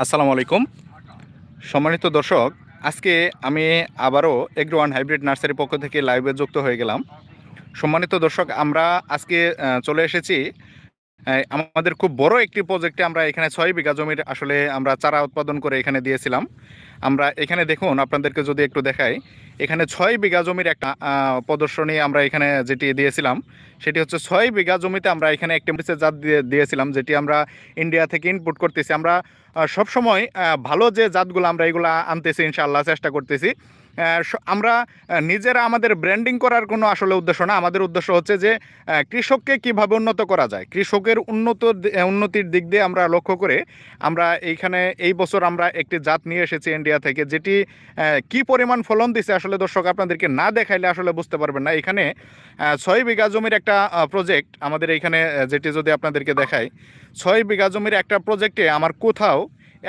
আসসালামু আলাইকুম। সম্মানিত দর্শক, আজকে আমি আবারও এগ্রো ওয়ান হাইব্রিড নার্সারির পক্ষ থেকে লাইভে যুক্ত হয়ে গেলাম। সম্মানিত দর্শক, আমরা আজকে চলে এসেছি আমাদের খুব বড় একটি প্রজেক্টে আমরা এখানে ছয় বিঘা জমির আসলে আমরা চারা উৎপাদন করে এখানে দিয়েছিলাম। আমরা এখানে দেখুন, আপনাদেরকে যদি একটু দেখাই, এখানে ছয় বিঘা জমির একটা প্রদর্শনী আমরা এখানে যেটি দিয়েছিলাম, সেটি হচ্ছে ছয় বিঘা জমিতে আমরা এখানে একটি মরিচের জাত দিয়ে, দিয়েছিলাম, যেটি আমরা ইন্ডিয়া থেকে ইনপুট করতেছি। আমরা সবসময় ভালো যে জাতগুলো আমরা এগুলো আনতেছি ইনশাআল্লাহ চেষ্টা করতেছি। আমরা নিজেরা আমাদের ব্র্যান্ডিং করার কোনো আসলে উদ্দেশ্য না। আমাদের উদ্দেশ্য হচ্ছে যে কৃষককে কীভাবে উন্নত করা যায়। কৃষকের উন্নত উন্নতির দিক দিয়ে আমরা লক্ষ্য করে আমরা এইখানে এই বছর আমরা একটি জাত নিয়ে এসেছি ইন্ডিয়া থেকে, যেটি কি পরিমাণ ফলন দিছে আসলে দর্শক আপনাদেরকে না দেখাইলে আসলে বুঝতে পারবেন না। এখানে ছয় বিঘা জমির একটা প্রজেক্ট আমাদের এইখানে যেটি যদি আপনাদেরকে দেখাই, ছয় বিঘা জমির একটা প্রজেক্টে আমার কোথাও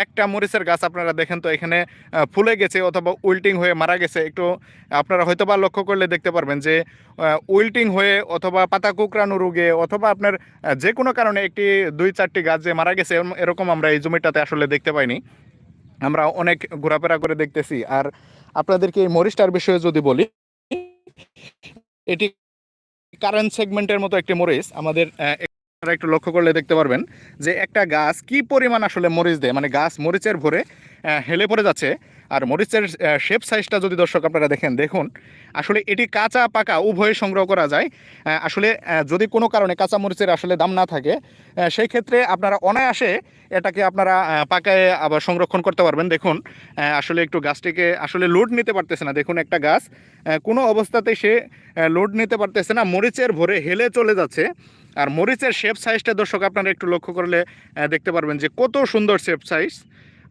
একটা মরিচের গাছ আপনারা দেখেন তো এখানে ফুলে গেছে অথবা উইল্টিং হয়ে মারা গেছে। একটু আপনারা হয়তো বা লক্ষ্য করলে দেখতে পারবেন যে উইল্টিং হয়ে অথবা পাতা কুকরানো রোগে অথবা আপনার যে কোনো কারণে একটি দুই চারটি গাছ যে মারা গেছে এরকম আমরা এই জমিটাতে আসলে দেখতে পাইনি। আমরা অনেক ঘোরাফেরা করে দেখতেছি। আর আপনাদেরকে এই মরিচটার বিষয়ে যদি বলি, এটি কারেন্ট সেগমেন্টের মতো একটি মরিচ। আমাদের আপনারা একটু লক্ষ্য করলে দেখতে পারবেন যে একটা গাছ কি পরিমাণ আসলে মরিচ দেয়। মানে গাছ মরিচের ভরে হেলে পড়ে যাচ্ছে। আর মরিচের শেপ সাইজটা যদি দর্শক আপনারা দেখেন, দেখুন। আসলে এটি কাঁচা পাকা, উভয়ে সংগ্রহ করা যায়। আসলে যদি কোনো কারণে কাঁচা মরিচের আসলে দাম না থাকে সেই ক্ষেত্রে আপনারা অনায়াসে এটাকে আপনারা পাকায় আবার সংরক্ষণ করতে পারবেন। দেখুন আসলে একটু গাছটিকে আসলে লোড নিতে পারতেছে না। দেখুন একটা গাছ কোনো অবস্থাতে সে লোড নিতে পারতেছে না, মরিচের ভরে হেলে চলে যাচ্ছে। আর মরিচের শেপ সাইজটা দর্শক আপনারা একটু লক্ষ্য করলে দেখতে পারবেন যে কত সুন্দর শেপ সাইজ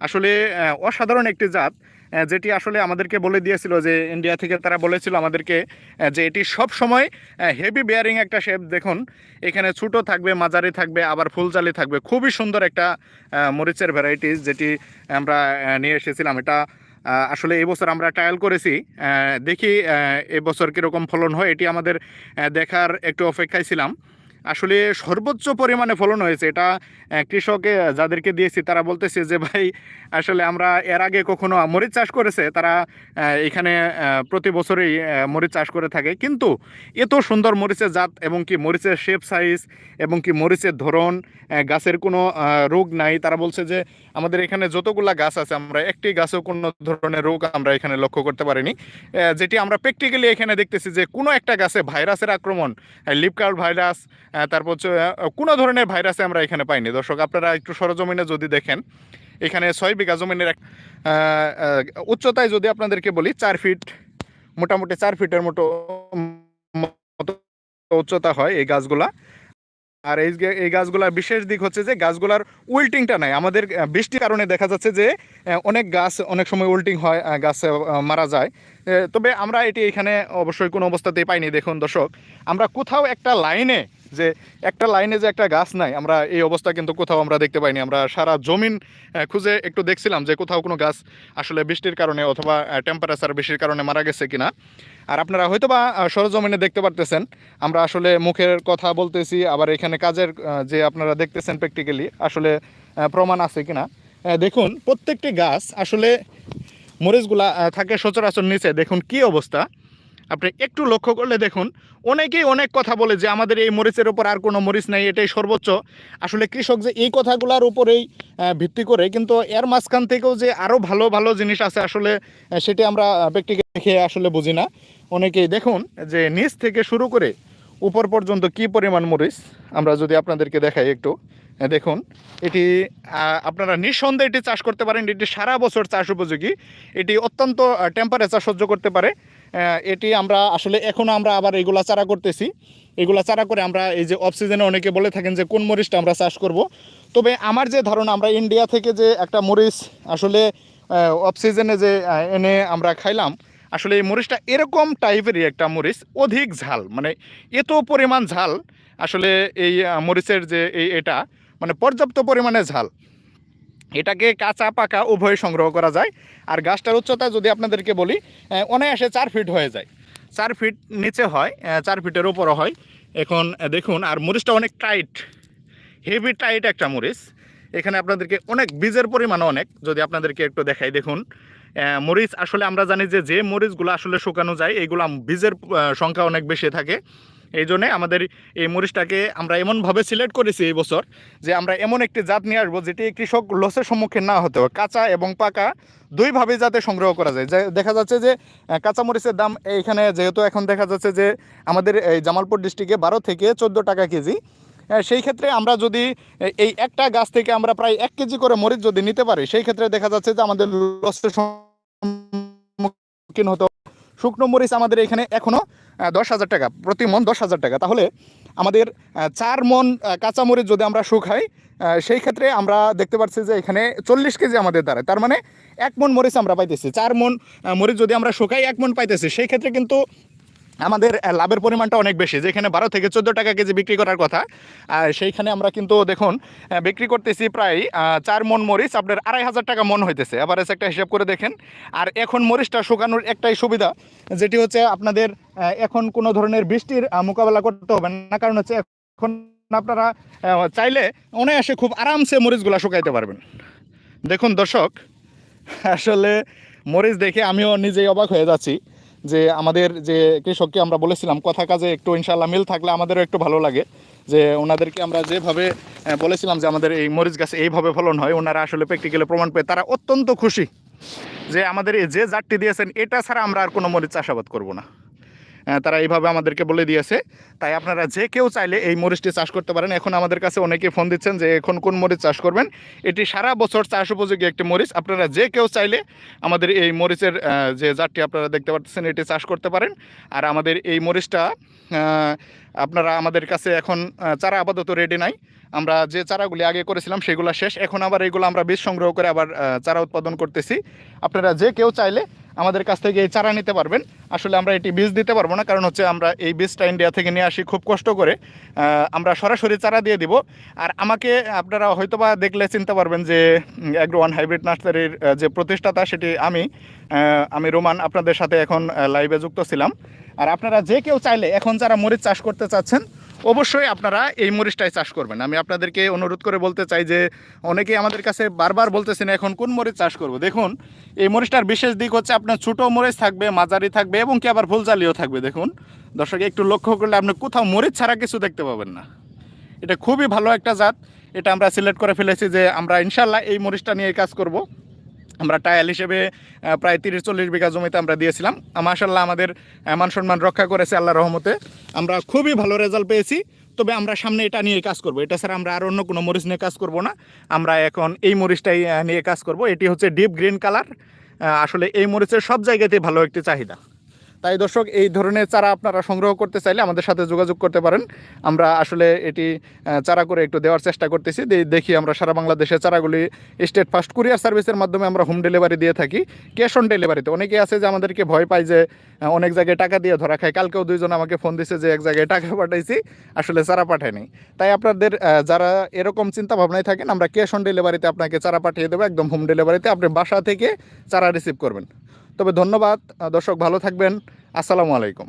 আসলে অসাধারণ একটি জাত। যেটি আসলে আমাদেরকে বলে দিয়েছিল যে ইন্ডিয়া থেকে তারা বলেছিল আমাদেরকে যে এটি সব সময় হেভি বেয়ারিং একটা শেপ দেখুন। এখানে ছোটো থাকবে, মাঝারি থাকবে, আবার ফুলজালি থাকবে। খুবই সুন্দর একটা মরিচের ভ্যারাইটিস যেটি আমরা নিয়ে এসেছিলাম। এটা আসলে এই বছর আমরা ট্রায়াল করেছি। দেখি এবছর কীরকম ফলন হয়। এটি আমাদের দেখার একটু অপেক্ষায় ছিলাম। আসলে সর্বোচ্চ পরিমাণে ফলন হয়েছে। এটা কৃষকে যাদেরকে দিয়েছি, তারা বলতেছে যে, ভাই, আসলে আমরা এর আগে কখনো মরিচ চাষ করেছে? তারা এখানে প্রতি বছরই মরিচ চাষ করে থাকে। কিন্তু এত সুন্দর মরিচের জাত এবং কি মরিচের শেপ সাইজ এবং কি মরিচের ধরন গাছের কোনো রোগ নাই। তারা বলছে যে, আমাদের এখানে যতগুলা গাছ আছে, আমরা একটি গাছেও কোনো ধরনের রোগ আমরা এখানে লক্ষ্য করতে পারিনি। যেটি আমরা প্র্যাকটিক্যালি এখানে দেখতেছি যে, কোনো একটা গাছে ভাইরাসের আক্রমণ লিপকার্ড ভাইরাস তারপর হচ্ছে কোনো ধরনের ভাইরাসে আমরা এখানে পাইনি। দর্শক, আপনারা একটু সরজমিনে যদি দেখেন, এখানে ছয় বিঘা জমিনের এক উচ্চতায় যদি আপনাদেরকে বলি, চার ফিট মোটামুটি চার ফিটের মতো উচ্চতা হয় এই গাছগুলা। আর এই এই গাছগুলার বিশেষ দিক হচ্ছে যে, গাছগুলার উল্টিংটা নাই। আমাদের বৃষ্টির কারণে দেখা যাচ্ছে যে অনেক গাছ অনেক সময় উইল্টিং হয় গাছ মারা যায়। তবে আমরা এটি এখানে অবশ্যই কোনো অবস্থাতেই পাইনি। দেখুন দর্শক, আমরা কোথাও একটা লাইনে যে একটা লাইনে যে একটা গাছ নাই, আমরা এই অবস্থা কিন্তু কোথাও আমরা দেখতে পাইনি। আমরা সারা জমিন খুঁজে একটু দেখছিলাম যে কোথাও কোনো গাছ আসলে বৃষ্টির কারণে অথবা টেম্পারেচার বেশির কারণে মারা গেছে কিনা। আর আপনারা হয়তো বা সরজমিনে দেখতে পারতেছেন, আমরা আসলে মুখের কথা বলতেছি, আবার এখানে কাজের যে আপনারা দেখতেছেন প্র্যাকটিক্যালি আসলে প্রমাণ আছে কিনা। দেখুন, প্রত্যেকটি গাছ আসলে মরিচগুলা থাকে সচরাচর নিচে। দেখুন কি অবস্থা। আপনি একটু লক্ষ্য করলে দেখুন, অনেকেই অনেক কথা বলে যে আমাদের এই মরিচের ওপর আর কোনো মরিচ নাই, এটাই সর্বোচ্চ। আসলে কৃষক যে এই কথাগুলোর উপরেই ভিত্তি করে, কিন্তু এর মাঝখান থেকেও যে আরও ভালো ভালো জিনিস আছে, আসলে সেটি আমরা ব্যক্তিকে দেখে আসলে বুঝি না। অনেকেই দেখুন যে নিচ থেকে শুরু করে উপর পর্যন্ত কি পরিমাণ মরিচ, আমরা যদি আপনাদেরকে দেখাই একটু দেখুন, এটি আপনারা নিঃসন্দেহে এটি চাষ করতে পারেন, এটি সারা বছর চাষ উপযোগী। এটি অত্যন্ত টেম্পারেচার সহ্য করতে পারে। এটি আমরা আসলে এখনও আমরা আবার এগুলা চারা করতেছি। এগুলা চারা করে আমরা এই যে অফ সিজনে অনেকে বলে থাকেন যে কোন মরিচটা আমরা চাষ করব। তবে আমার যে ধারণা, আমরা ইন্ডিয়া থেকে যে একটা মরিচ আসলে অফ সিজনে যে এনে আমরা খাইলাম, আসলে এই মরিচটা এরকম টাইপেরই একটা মরিচ, অধিক ঝাল মানে এত পরিমাণ ঝাল, আসলে এই মরিচের যে এই এটা মানে পর্যাপ্ত পরিমাণে ঝাল। এটাকে কাঁচা পাকা উভয় সংগ্রহ করা যায়। আর গাছটার উচ্চতা যদি আপনাদেরকে বলি অনায়াসে চার ফিট হয়ে যায়। চার ফিট নিচে হয় চার ফিটের উপরও হয়। এখন দেখুন, আর মরিচটা অনেক টাইট, হেভি টাইট একটা মরিচ। এখানে আপনাদেরকে অনেক বীজের পরিমাণ অনেক। যদি আপনাদেরকে একটু দেখাই, দেখুন মরিচ আসলে আমরা জানি যে যে মরিচগুলো আসলে শুকানো যায় এইগুলো বীজের সংখ্যা অনেক বেশি থাকে। এই জন্যে আমাদের এই মরিচটাকে আমরা এমনভাবে সিলেক্ট করেছি এই বছর যে আমরা এমন একটি জাত নিয়ে আসব যেটি কৃষক লসের সম্মুখীন না হতে হয় কাঁচা এবং পাকা দুইভাবে যাতে সংগ্রহ করা যায়। যে দেখা যাচ্ছে যে কাঁচা মরিচের দাম এইখানে যেহেতু এখন দেখা যাচ্ছে যে আমাদের এই জামালপুর ডিস্ট্রিক্টে বারো থেকে চোদ্দ টাকা কেজি। সেই ক্ষেত্রে আমরা যদি এই একটা গাছ থেকে আমরা প্রায় এক কেজি করে মরিচ যদি নিতে পারি, সেই ক্ষেত্রে দেখা যাচ্ছে যে আমাদের লসের সম্মুখীন হতে। শুকনো মরিচ আমাদের এখানে এখনও দশ হাজার টাকা, প্রতি মন দশ হাজার টাকা। তাহলে আমাদের চার মন কাঁচামরিচ কাঁচা মরিচ যদি আমরা শুকাই সেই ক্ষেত্রে আমরা দেখতে পাচ্ছি যে এখানে চল্লিশ কেজি আমাদের দ্বারা তার মানে এক মন মরিচ আমরা পাইতেছি। চার মন মরিচ যদি আমরা শুকাই, এক মন পাইতেছি। সেই ক্ষেত্রে কিন্তু আমাদের লাভের পরিমাণটা অনেক বেশি, যেখানে বারো থেকে চোদ্দ টাকা কেজি বিক্রি করার কথা। আর সেইখানে আমরা কিন্তু দেখুন বিক্রি করতেছি প্রায় চার মন মরিচ, আপনার আড়াই হাজার টাকা মন হইতেছে আবার এসে একটা হিসাব করে দেখেন। আর এখন মরিচটা শুকানোর একটাই সুবিধা, যেটি হচ্ছে আপনাদের এখন কোনো ধরনের বৃষ্টির মোকাবেলা করতে হবে না, কারণ হচ্ছে এখন আপনারা চাইলে অনায়াসে খুব আরামসে মরিচগুলা শুকাইতে পারবেন। দেখুন দর্শক, আসলে মরিচ দেখে আমিও নিজেই অবাক হয়ে যাচ্ছি। যে আমাদের যে কৃষককে আমরা বলেছিলাম, কথা কাজে একটু ইনশাল্লাহ মিল থাকলে আমাদেরও একটু ভালো লাগে। যে ওনাদেরকে আমরা যেভাবে বলেছিলাম যে আমাদের এই মরিচ গাছে এইভাবে ফলন হয়, ওনারা আসলে প্র্যাকটিক্যালি প্রমাণ পেয়ে তারা অত্যন্ত খুশি যে আমাদের যে জাতটি দিয়েছেন, এটা ছাড়া আমরা আর কোনো মরিচ চাষাবাদ করব না। তারা এইভাবে আমাদেরকে বলে দিয়েছে। তাই আপনারা যে কেউ চাইলে এই মরিচটি চাষ করতে পারেন। এখন আমাদের কাছে অনেকে ফোন দিচ্ছেন যে এখন কোন মরিচ চাষ করবেন? এটি সারা বছর চাষ উপযোগী একটি মরিচ। আপনারা যে কেউ চাইলে আমাদের এই মরিচের যে জাতটি আপনারা দেখতে পাচ্ছেন, এটি চাষ করতে পারেন। আর আমাদের এই মরিচটা আপনারা আমাদের কাছে এখন চারা আপাতত রেডি নাই। আমরা যে চারাগুলি আগে করেছিলাম সেগুলো শেষ। এখন আবার এইগুলো আমরা বীজ সংগ্রহ করে আবার চারা উৎপাদন করতেছি। আপনারা যে কেউ চাইলে আমাদের কাছ থেকে এই চারা নিতে পারবেন। আসলে আমরা এটি বীজ দিতে পারব না, কারণ হচ্ছে আমরা এই বীজটা ইন্ডিয়া থেকে নিয়ে আসি খুব কষ্ট করে। আমরা সরাসরি চারা দিয়ে দিব। আর আমাকে আপনারা হয়তোবা দেখলে চিনতে পারবেন যে অ্যাগ্রো ওয়ান হাইব্রিড নার্সারির যে প্রতিষ্ঠাতা সেটি আমি আমি রোমান আপনাদের সাথে এখন লাইভে যুক্ত ছিলাম। আর আপনারা যে কেউ চাইলে এখন যারা মরিচ চাষ করতে চাচ্ছেন অবশ্যই আপনারা এই মরিচটাই চাষ করবেন। আমি আপনাদেরকে অনুরোধ করে বলতে চাই যে, অনেকেই আমাদের কাছে বারবার বলতেছেন, এখন কোন মরিচ চাষ করব? দেখুন, এই মরিচটার বিশেষ দিক হচ্ছে আপনার ছোটো মরিচ থাকবে, মাঝারি থাকবে এবং কি আবার ফুলজালিও থাকবে। দেখুন, দর্শক, একটু লক্ষ্য করলে আপনি কোথাও মরিচ ছাড়া কিছু দেখতে পাবেন না। এটা খুবই ভালো একটা জাত। এটা আমরা সিলেক্ট করে ফেলেছি যে, আমরা ইনশাল্লাহ এই মরিচটা নিয়ে কাজ করব। আমরা টায়াল হিসেবে প্রায় তিরিশ চল্লিশ বিঘা জমিতে আমরা দিয়েছিলাম। মাসাল্লাহ আমাদের মান সম্মান রক্ষা করেছে আল্লাহ রহমতে। আমরা খুবই ভালো রেজাল্ট পেয়েছি, তবে আমরা সামনে এটা নিয়ে কাজ করব। এটা ছাড়া আমরা আর অন্য কোনো মরিচ নিয়ে কাজ করব না। আমরা এখন এই মরিচটাই নিয়ে কাজ করব। এটি হচ্ছে ডিপ গ্রিন কালার আসলে এই মরিচের সব জায়গাতেই ভালো একটি চাহিদা। তাই দর্শক, এই ধরনের চারা আপনারা সংগ্রহ করতে চাইলে আমাদের সাথে যোগাযোগ করতে পারেন। আমরা আসলে এটি চারা করে একটু দেওয়ার চেষ্টা করতেছি। দেখি আমরা সারা বাংলাদেশে চারাগুলি স্টেট ফার্স্ট কুরিয়ার সার্ভিসের মাধ্যমে আমরা হোম ডেলিভারি দিয়ে থাকি, ক্যাশ অন ডেলিভারিতে। অনেকে আছে যে আমাদেরকে ভয় পায় যে অনেক জায়গায় টাকা দিয়ে ধরা খায়। কালকেও দুইজন আমাকে ফোন দিছে যে, এক জায়গায় টাকা পাঠাইছি, আসলে চারা পাঠায়নি। তাই আপনাদের যারা এরকম চিন্তা ভাবনায় থাকেন, আমরা ক্যাশ অন ডেলিভারিতে আপনাকে চারা পাঠিয়ে দেবো। একদম হোম ডেলিভারিতে আপনি বাসা থেকে চারা রিসিভ করবেন। তবে ধন্যবাদ দর্শক ভালো থাকবেন আসসালামু আলাইকুম।